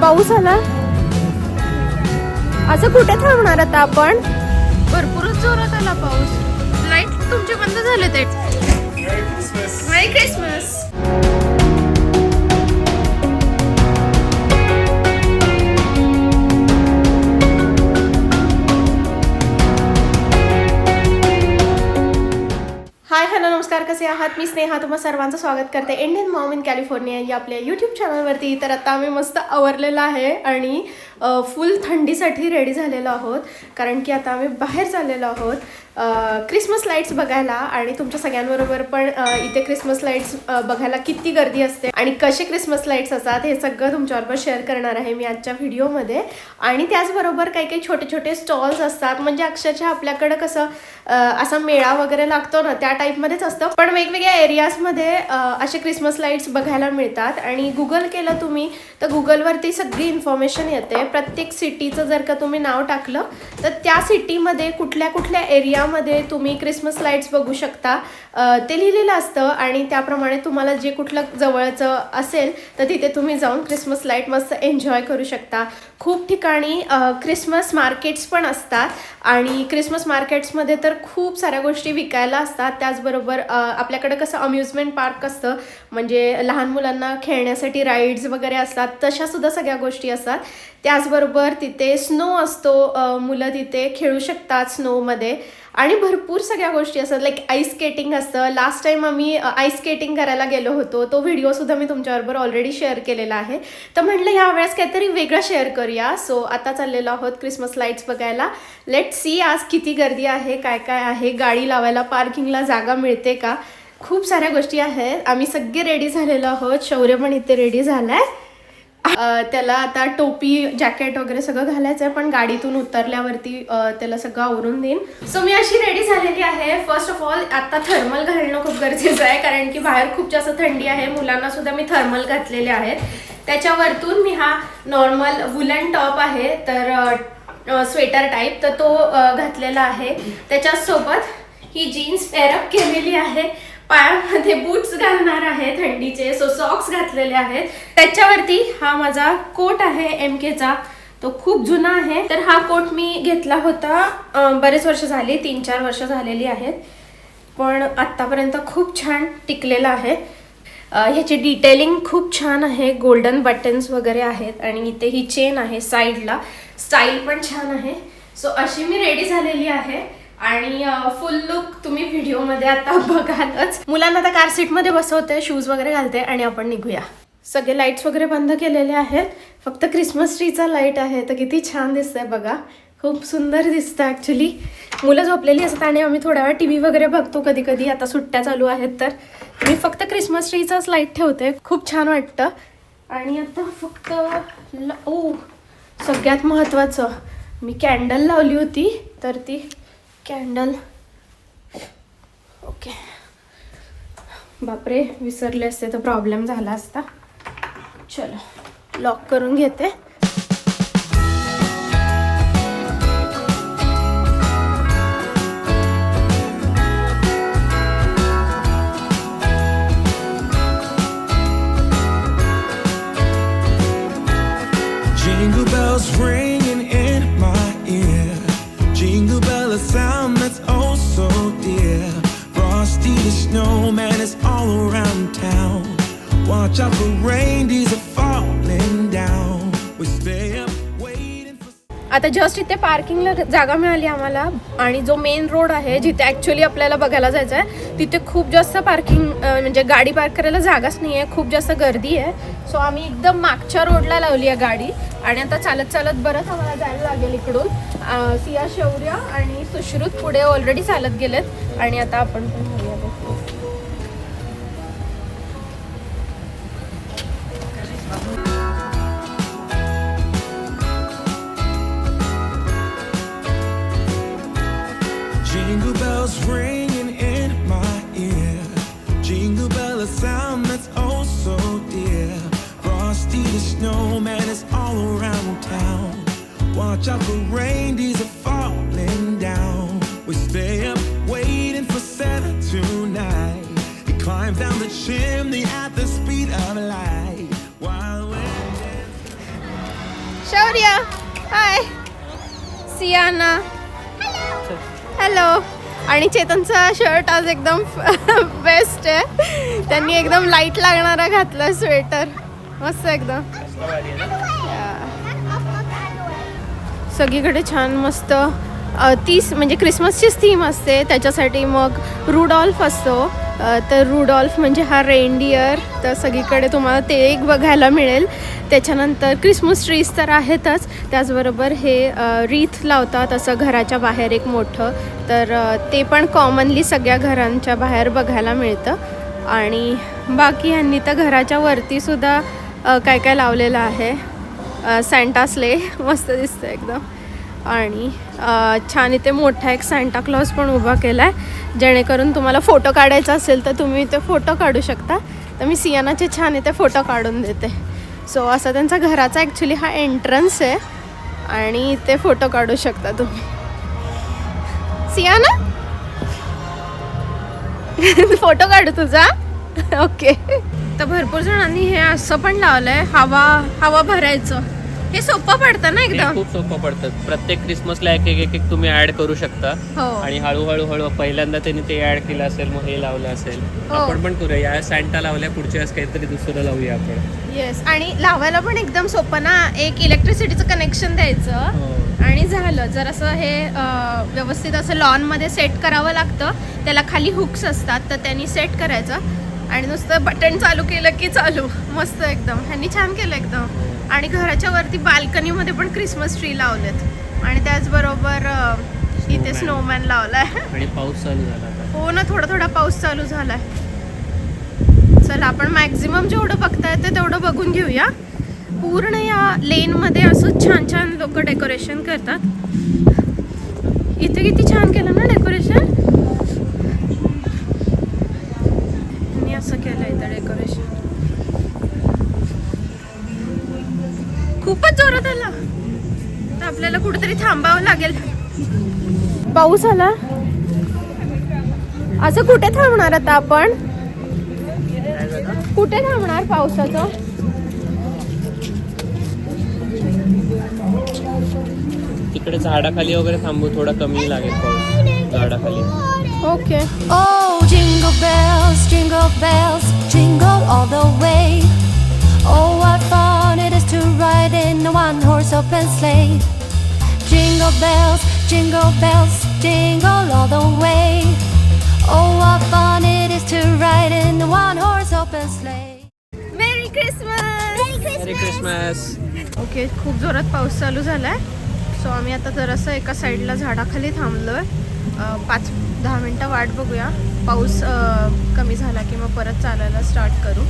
पाऊस आला? असं कुठे थांबणार आता आपण? भरपूरच जोरात आला पाऊस. लाइट तुमचे बंद झाले ते क्रिसमस हाय हॅलो नमस्कार कसे आहात? मी स्नेहा तुम्हा सर्वांचं स्वागत करते इंडियन मॉम इन कॅलिफोर्निया या आपल्या यूट्यूब चॅनलवरती तर आता आम्ही मस्त आवरलेलं आहे आणि फुल थंडीसाठी रेडी झालेलो आहोत. कारण की आता आम्ही बाहेर चाललेलो आहोत. क्रिसमस लाईट्स बघायला आणि तुमच्या सगळ्यांबरोबर पण इथे क्रिसमस लाईट्स बघायला किती गर्दी असते. आणि कसे क्रिसमस लाईट्स असतात हे सगळं तुमच्याबरोबर शेअर करणार आहे मी आजच्या व्हिडिओमध्ये आणि त्याचबरोबर काही काही छोटे छोटे स्टॉल्स असतात. म्हणजे अक्षरशः आपल्याकडं कसं असा मेळा वगैरे लागतो ना त्या टाईपमध्येच असतं. पण वेगवेगळ्या एरियाजमध्ये असे क्रिसमस लाईट्स बघायला मिळतात. आणि गुगल केलं तुम्ही तर गुगलवरती सगळी इन्फॉर्मेशन येते. प्रत्येक सिटीचं जर का तुम्ही नाव टाकलं तर त्या सिटीमध्ये कुठल्या कुठल्या एरियामध्ये तुम्ही क्रिसमस लाईट्स बघू शकता. ते लिहिलेलं असतं आणि त्याप्रमाणे तुम्हाला जे कुठलं जवळचं असेल तर तिथे तुम्ही जाऊन क्रिसमस लाइट मस्त एन्जॉय करू शकता. खूप ठिकाणी क्रिसमस मार्केट्स पण असतात. आणि क्रिसमस मार्केट्समध्ये तर खूप साऱ्या गोष्टी विकायला असतात. त्याचबरोबर आपल्याकडं कसं अम्युजमेंट पार्क असतं. म्हणजे लहान मुलांना खेळण्यासाठी राईड्स वगैरे असतात. तशा सुद्धा सगळ्या गोष्टी असतात. त्याचबरोबर तिथे स्नो असतो मुलं तिथे खेळू शकतात स्नोमध्ये. आणि भरपूर सगळ्या गोष्टी असतात. लाईक आईस स्केटिंग असतं. लास्ट टाइम आम्ही आईस स्केटिंग करायला गेलो होतो. तो व्हिडिओसुद्धा मी तुमच्याबरोबर ऑलरेडी शेअर केलेला आहे. तर म्हटलं ह्या वेळेस काहीतरी वेगळं शेअर करूया. सो आता चाललेलो आहोत क्रिसमस लाईट्स बघायला. लेट सी आज किती गर्दी आहे काय काय आहे. गाडी लावायला पार्किंगला जागा मिळते का? खूप साऱ्या गोष्टी आहेत. आम्ही सगळे रेडी झालेलो आहोत. शौर्य पण इथे रेडी झाला आहे त्याला आता टोपी जॅकेट वगैरे सगळं घालायचं आहे पण गाडीतून उतरल्यावरती त्याला सगळं आवरून देईन. सो मी अशी रेडी झालेली आहे. फर्स्ट ऑफ ऑल आता थर्मल घालणं खूप गरजेचं आहे कारण की बाहेर खूप जास्त थंडी आहे. मुलांना सुद्धा मी थर्मल घातलेले आहेत. त्याच्यावरतून मी हा नॉर्मल वुलन टॉप आहे तर स्वेटर टाईप तर तो घातलेला आहे. त्याच्यासोबत ही जीन्स पेअरअप केलेली आहे. पायामध्ये बूट्स घालणार आहे थंडीचे सो सॉक्स घातलेले आहेत. त्याच्यावरती हा माझा कोट आहे एम केचा तो खूप जुना आहे. तर हा कोट मी घेतला होता बरेच वर्ष झाली तीन चार वर्ष झालेली आहेत. पण आत्तापर्यंत खूप छान टिकलेला आहे. ह्याची डिटेलिंग खूप छान आहे. गोल्डन बटन्स वगैरे आहेत आणि इथे ही चेन आहे साईडला स्टाईल पण छान आहे. सो अशी मी रेडी झालेली आहे. आणि फुल लुक तुम्ही व्हिडिओमध्ये आता बघालच. मुलांना आता कार सीटमध्ये बसवते शूज वगैरे घालते आणि आपण निघूया. सगळे लाईट्स वगैरे बंद केलेले आहेत. फक्त क्रिसमस ट्रीचा लाइट आहे तर किती छान दिसतंय बघा. खूप सुंदर दिसतं ॲक्च्युली मुलं झोपलेली असतात आणि आम्ही थोड्या वेळ टी व्ही वगैरे बघतो कधी कधी आता सुट्ट्या चालू आहेत तर. मी फक्त क्रिसमस ट्रीचाच लाइट ठेवते. खूप छान वाटतं. आणि आता फक्त ओ सगळ्यात महत्त्वाचं मी कॅन्डल लावली होती तर ती कॅन्डल. ओके. बापरे विसरले असते तर प्रॉब्लेम झाला असता. चलो लॉक करून घेते. आता जस्ट इथे पार्किंगला जागा मिळाली आम्हाला. आणि जो मेन रोड आहे जिथे ॲक्च्युली आपल्याला बघायला जायचं आहे तिथे खूप जास्त पार्किंग म्हणजे गाडी पार्क करायला जागाच नाही आहे खूप जास्त गर्दी आहे. सो आम्ही एकदम मागच्या रोडला लावली आहे गाडी. आणि आता चालत चालत बरंच आम्हाला जायला लागेल इकडून. सिया शौर्य आणि सुश्रुत पुढे ऑलरेडी चालत गेलेत. आणि आता आपण पण जाऊया ringing in my ear. Jingle bell, a sound that's oh so dear. Frosty the snowman is all around town. Are falling down. We stay up waiting for tonight. He climbs down the chimney at the speed of light. Hi! Sienna! Hello! Hello! आणि चेतनचा shirt आज एकदम best आहे. त्यांनी एकदम light लागणारा घातला sweater मस्त एकदम. सगळीकडे छान मस्त तीस म्हणजे क्रिसमसचीच थीम असते. त्याच्यासाठी मग रुडॉल्फ असतो. तर रुडॉल्फ म्हणजे हा रेनडियर तर सगळीकडे तुम्हाला ते एक बघायला मिळेल. त्याच्यानंतर क्रिसमस ट्रीज तर आहेतच. त्याचबरोबर हे रीथ लावतात असं घराच्या बाहेर एक मोठं. तर ते पण कॉमनली सगळ्या घरांच्या बाहेर बघायला मिळतं. आणि बाकी यांनी तर घराच्या वरतीसुद्धा काय काय लावलेलं आहे. सँटासले मस्त दिसतं एकदम. आणि छान इथे मोठा एक सँटा क्लॉज पण उभा केला आहे जेणेकरून तुम्हाला फोटो काढायचा असेल तर तुम्ही इथे फोटो काढू शकता. तर मी सियानाचे छान इथे फोटो काढून देते. सो असा त्यांचा घराचा ॲक्च्युली हा एंट्रन्स आहे. आणि इथे फोटो काढू शकता तुम्ही. सियाना? फोटो काढू तुझा? ओके तर भरपूर जणांनी हे असं पण लावलं आहे हवा हवा भरायचं. हे सोपं पडतं ना हे एकदम. खूप सोपं पडतं. प्रत्येक क्रिसमसला एक एक एक एक तुम्ही ऍड करू शकता. हो. आणि हळूहळू हळू पहिल्यांदा त्यांनी ते ऍड केलं असेल मग हे लावलं असेल. हो. आपण पण करूया. या सँटा लावल्या पुढच्या वेळेस काहीतरी दुसरं लावूया आपण. येस आणि लावायला पण एकदम सोपं ना. एक इलेक्ट्रिसिटीचं कनेक्शन द्यायचं. आणि झालं. जर असं हे अं, व्यवस्थित असं लॉनमध्ये सेट करावं लागतं. त्याला खाली हुक्स असतात तर त्यांनी सेट करायचं. आणि नुसतं बटन चालू केलं की चालू. मस्त एकदम. ह्यांनी छान केलं एकदम. आणि घराच्या वरती बाल्कनीमध्ये पण क्रिसमस ट्री लावलेत. आणि त्याचबरोबर इथे. स्नोमॅन लावलाय. आणि पाऊस चालू झाला हो ना थोडा थोडा पाऊस चालू झालाय. चला आपण मॅक्झिमम जेवढं बघता येतं तेवढं बघून घेऊया. पूर्ण या लेन मध्ये असं छान छान लोक डेकोरेशन करतात. इथे किती छान केलं ना डेकोरेशन मी असं केलं इथं डेकोरेशन खूपच जोरात आला. तर आपल्याला कुठेतरी थांबावं लागेल. पाऊस आला. असं कुठे थांबणार आता आपण? कुठे थांबणार पावसाचं? तिकडे झाडाखाली वगैरे थांबू थोडा कमी लागेल पाऊस झाडाखाली. Okay Oh, jingle bells, jingle bells, jingle all the way. Bells, jingle bells, jingle all the way. Oh, what fun it is to ride in a one horse open sleigh. Merry Christmas merry Christmas okay खूप जोरात पाऊस चालू झालाय. So आम्ही आता जरासं एका साईडला झाडाखाली थांबलोय. अं, पाच दहा मिनटं वाट बघूया. पाऊस अं, कमी झाला की मग परत चालायला स्टार्ट करू.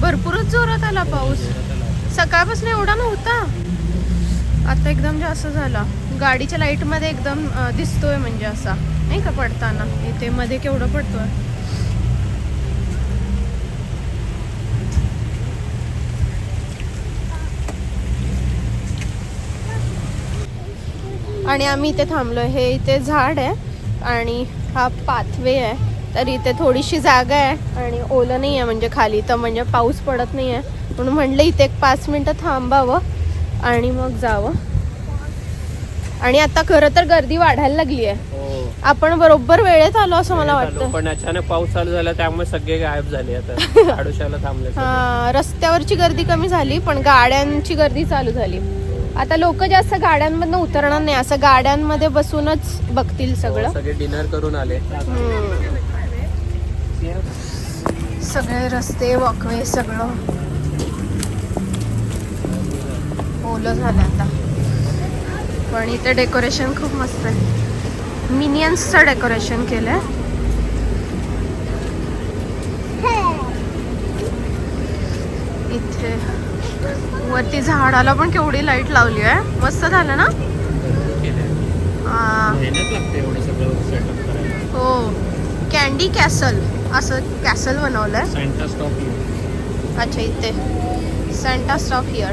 भरपूरच जोरात आला पाऊस. सकाळपासून एवढा नव्हता. आता एकदम जास्त झाला गाडीच्या लाईटमध्ये एकदम दिसतोय म्हणजे असा नाही का पडताना? इथे मध्ये केवढं पडतोय? आणि आम्ही इथे थांबलो हे इथे झाड आहे आणि हा पाथवे आहे. तर इथे थोडीशी जागा आहे आणि ओलं नाही आहे म्हणजे खाली. तर म्हणजे पाऊस पडत नाही आहे म्हणून म्हणलं इथे एक पाच मिनटं थांबावं. आणि मग जावं. आणि आता खरं तर गर्दी वाढायला लागली आहे. हो. आपण बरोबर वेळेत आलो असं मला वाटतं. पण अचानक पाऊस चालू झाला त्यामुळे सगळे गायब झाले आता. आडोशाला थांबले सगळे. हा रस्त्यावरची गर्दी कमी झाली पण गाड्यांची गर्दी चालू झाली. आता लोक जास्त गाड्यांमधनं उतरणार नाही असं गाड्यांमध्ये बसूनच बघतील सगळं हो, सगळे. डिनर करून आले. सगळे रस्ते वॉकवे सगळं. ओलं झालं आता. पण इथे डेकोरेशन खूप मस्त आहे. मिनियन्सचं डेकोरेशन केलंय. इथे वरती झाडाला पण केवढी लाइट लावली आहे. मस्त झालं ना. हा. कॅन्डी कॅसल असं कॅसल बनवलंय. अच्छा इथे. सँटा स्टॉप हिअर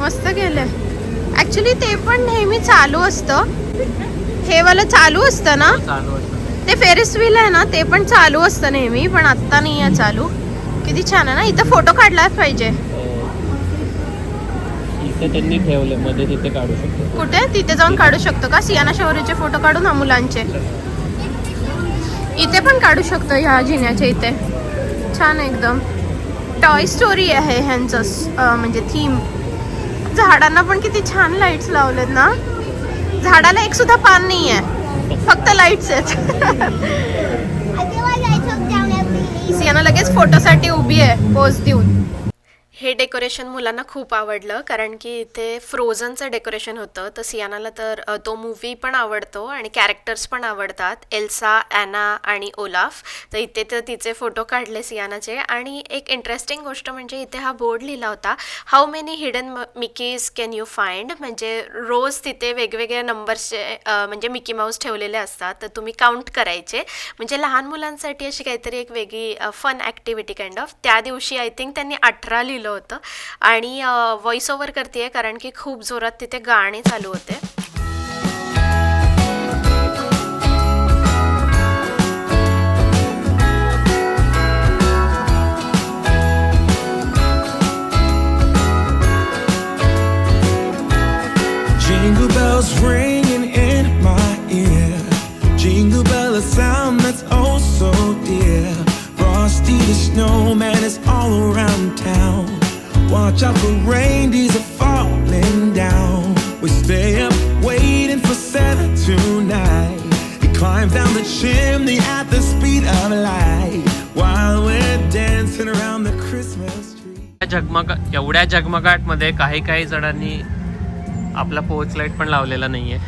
मस्त केलंय. ऍक्च्युली ते पण नेहमी चालू असतं. हे वाला चालू असतं ना? चालू असतं. ते फेरिस व्हील आहे ना ते पण चालू असतं नेहमी पण आत्ता नाही आहे चालू. किती छान आहे ना? इथं फोटो काढलाच पाहिजे. हो. त्यांनी ठेवले मध्ये तिथे काढू शकतो. कुठे? तिथे जाऊन काढू शकतो का? सियाना शौर्यचे फोटो काढून हा मुलांचे. इथे पण काढू शकतो ह्या जिन्याच्या इथे. छान एकदम. टॉय स्टोरी आहे ह्यांचं म्हणजे थीम झाडांना पण किती छान लाईट्स लावलेत ना. झाडाला एक सुद्धा पान नाही आहे फक्त लाईट्स आहेत. सियाना लगेच फोटोसाठी उभी आहे पोज देऊन. हे डेकोरेशन मुलांना खूप आवडलं कारण की इथे फ्रोझनचं डेकोरेशन होतं. तर सियानाला तर तो मूवी पण आवडतो आणि कॅरेक्टर्स पण आवडतात. एल्सा ॲना आणि ओलाफ तर इथे तर तिचे फोटो काढले सियानाचे. आणि एक इंटरेस्टिंग गोष्ट म्हणजे इथे हा बोर्ड लिहिला होता how many hidden Mickeys can you find म्हणजे रोज तिथे वेगवेगळ्या नंबर्सचे म्हणजे मिकी माऊस ठेवलेले असतात. तर तुम्ही काउंट करायचे. म्हणजे लहान मुलांसाठी अशी काहीतरी एक वेगळी फन ॲक्टिव्हिटी काइंड ऑफ त्या दिवशी आय थिंक त्यांनी अठरा लिहिलं होतं. आणि व्हॉइस ओव्हर करते कारण की खूप जोरात तिथे गाणे चालू होते. Watch out for reindeers are falling down. We stay up waiting for Santa tonight. He climbs down the chimney at the speed of light while we're dancing around the Christmas tree. झगमगा एवढ्या झगमगाटमध्ये काही काही जणांनी आपला पोच light पण लावलेला नाहीये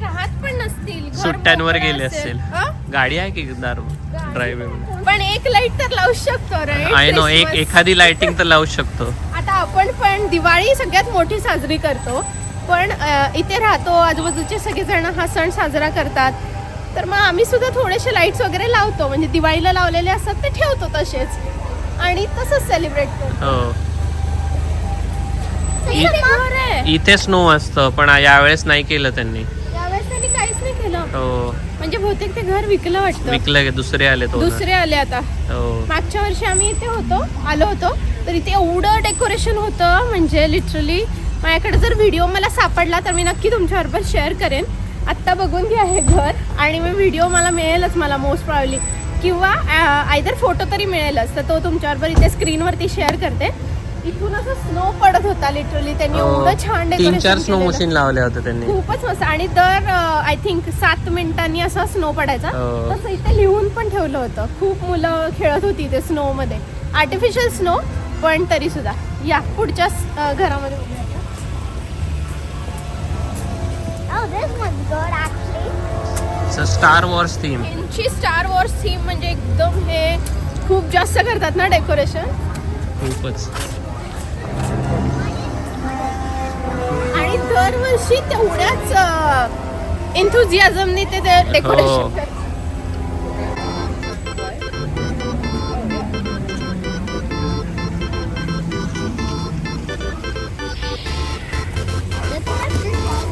राहत पण नसतील सुट्ट्यांवर गेले असतील गाडी आहे की दार ड्रायव्हिंग पण एक लाइट तर लावू शकतो? आय नो एक. एखादी लाइटिंग तर लावू शकतो. आता आपण पण दिवाळी सगळ्यात मोठी साजरी करतो. पण इथे राहतो आजूबाजूचे सगळेजण हा सण साजरा करतात. तर मग आम्ही सुद्धा थोडेसे लाईट्स वगैरे लावतो. म्हणजे दिवाळीला लावलेले असतात ते ठेवतो तसेच. आणि तसंच सेलिब्रेट करतो. हो. इथे स्नो असतं पण यावेळेस नाही केलं त्यांनी. हो. म्हणजे बहुतेक ते घर विकलं वाटतं. विकलं दुसरे आले तो दुसरे आले आता. हो. मागच्या वर्षी आम्ही इथे होतो आलो होतो तर इथे एवढं डेकोरेशन होतं म्हणजे लिटरली माझ्याकडे जर व्हिडिओ मला सापडला तर मी नक्की तुमच्याबरोबर शेअर करेन. आत्ता बघून घ्या हे घर आणि मग व्हिडिओ मला मिळेलच मला मोस्ट प्रॉब्ली किंवा आयदर फोटो तरी मिळेलच तर तो तुमच्याबरोबर इथे स्क्रीनवरती शेअर करते. इथून असं स्नो पडत होता लिटरली त्यांनी एवढं छान हो. तीन चार डेकोरेशन स्नो मशीन लावले होते त्यांनी. खूपच मस्त. आणि दर आय थिंक सात मिनिटांनी असा स्नो पडायचा. हो. तसं इथे लिहून पण ठेवलं होतं. खूप मुलं खेळत होती ते स्नो मध्ये. आर्टिफिशियल स्नो पण तरी सुद्धा. या पुढच्या अ, घरामध्ये. स्टार वॉर्स थीम यांची स्टार वॉर्स थीम म्हणजे एकदम हे खूप जास्त करतात ना डेकोरेशन खूपच. दरवर्षी तेवढ्याच एन्थुझियाझमने ते हो. डेकोरेशन करतात This one's this one.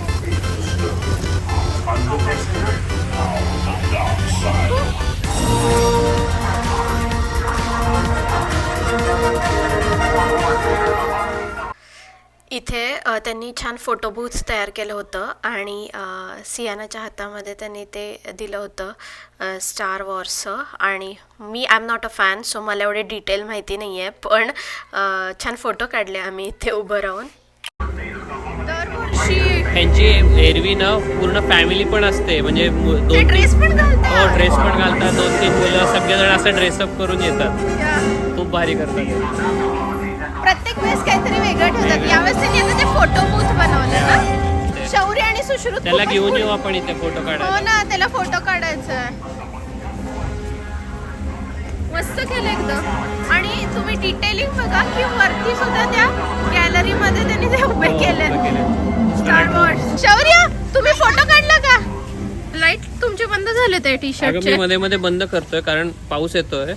इथे त्यांनी छान फोटो बूथ तयार केलं होतं आणि सियानाच्या हातामध्ये त्यांनी ते दिलं होतं स्टार वॉर्सचं आणि मी I am not a fan so मला एवढे डिटेल माहिती नाही आहे पण छान फोटो काढले आम्ही इथे उभं राहून. दरवर्षी त्यांची एरवी ना पूर्ण फॅमिली पण असते. म्हणजे दोन ड्रेस पण हो घालतात ड्रेस पण घालतात. दोन तीन मुलं सगळेजण असं ड्रेसअप करून येतात. खूप भारी करतात. प्रत्येक वेळेस काहीतरी वेगळं ठेवतात. यावेळेस त्यांनी आता ते फोटो बूथ बनवलं ना. शौर्य आणि सुश्रुत त्याला घेऊन येऊ आपण इथे फोटो हो काढायला ना त्याला फोटो काढायचा मस्त केलं एकदम. आणि तुम्ही डिटेलिंग बघा की वरती सुद्धा त्या गॅलरी मध्ये त्यांनी ते उभे हो, केले. स्टार वॉर्स शौर्य तुम्ही फोटो काढला का? लाइट तुमचे बंद झाले ते टी शर्टचे मध्ये मध्ये बंद करतोय कारण पाऊस येतोय.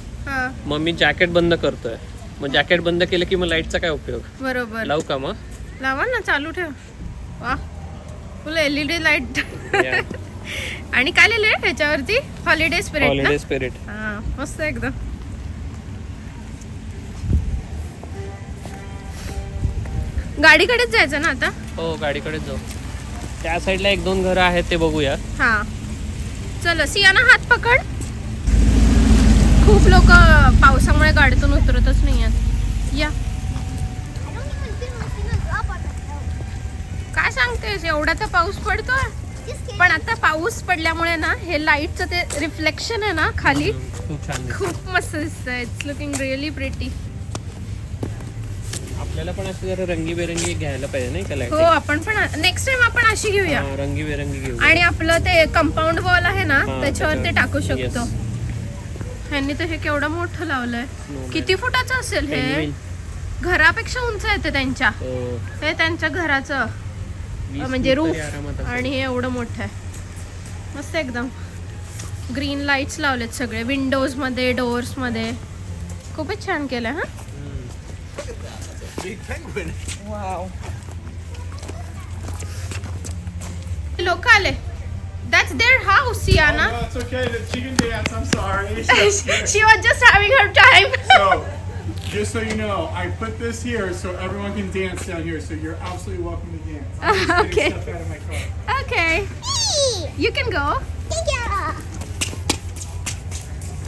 मग मी जॅकेट बंद करतोय. मग जॅकेट बंद केलं की मग लाईटचा काय उपयोग? बरोबर. लावू का मग? लावा ना चालू ठेव. वा. फुल एलईडी लाइट आणि काय लिहिलंय ह्याच्यावरती? हॉलिडे स्पिरिट ना? हॉलिडे स्पिरिट हा मस्त एकदम. गाडीकडेच जायचं ना आता? हो गाडीकडेच जाऊ. त्या साईडला एक दोन घरं आहेत ते बघूया. हा. चल सियाना हात पकड. खूप लोक पावसामुळे गाडीतून उतरतच नाही आहेत या. काय सांगतेस एवढा तर पाऊस पडतोय. पण आता पाऊस पडल्यामुळे ना हे लाईटचं ते रिफ्लेक्शन आहे ना खाली खूप दिसतं. मस्त दिसतंय इट्स लुकिंग रिअली प्रिटी आपल्याला पण असे जरा रंगीबेरंगी घ्यायला पाहिजे नाही का हो आपण पण नेक्स्ट टाइम आपण अशी घेऊया रंगीबेरंगी घेऊ आणि आपलं ते कंपाऊंड वॉल आहे ना त्याच्यावर ते. टाकू शकतो ह्यांनी तर हे केवढं मोठं लावलंय. किती फुटाचं असेल हे. घरापेक्षा उंच आहे ते त्यांच्या. हो, हे त्यांच्या घराचं. म्हणजे रूफ. आणि हे एवढं मोठं आहे. मस्त एकदम. ग्रीन लाईट्स लावलेत सगळे. विंडोजमध्ये डोअर्समध्ये. खूपच छान केलं हा? लोक आले. That's their house, Sienna. Oh, no, it's okay. The chicken dance. I'm sorry. she was just having her time. so, just so you know, I put this here so everyone can dance down here. So you're absolutely welcome to dance. I'm just okay. Stuff out of my car. Okay. You can go. Yeah.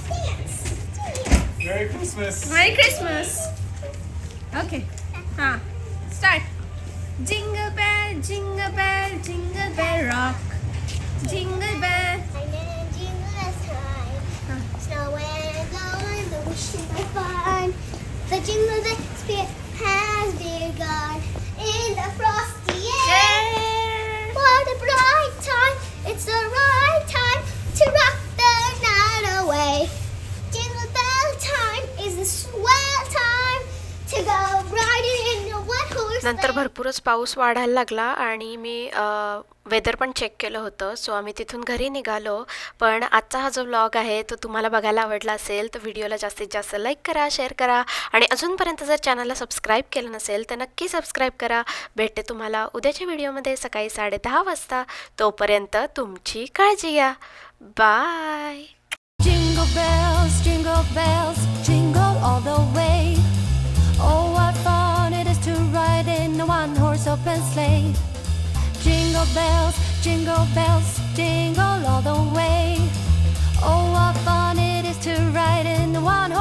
Dance. Dance. Merry Christmas. Merry Christmas. Okay. Huh. Start. Jingle bell, jingle bell, jingle bell rock. Jingle bell. And then jingle last time. Snow and blowing the fun. The jingle bell spirit has begun in the frosty air. What a bright time! It's the right time to rock नंतर भरपूरच पाऊस वाढायला लागला आणि me whether पण check केलं होतं. So आम्ही तिथून घरी निघालो. पण आजचा हा जो व्लॉग आहे तो तुम्हाला बघायला आवडला असेल तर व्हिडिओला जास्तीत जास्त लाईक करा शेअर करा. आणि अजूनपर्यंत जर चॅनलला सबस्क्राईब केलं नसेल तर नक्की सबस्क्राईब करा. भेटते तुम्हाला उद्याच्या व्हिडिओमध्ये सकाळी साडेदहा वाजता. तोपर्यंत तुमची काळजी घ्या. Bye Jingle bells, jingle bells, jingle all the way. Oh, horse open sleigh. Jingle bells, jingle bells, jingle all the way. Oh, what fun it is to ride in a one horse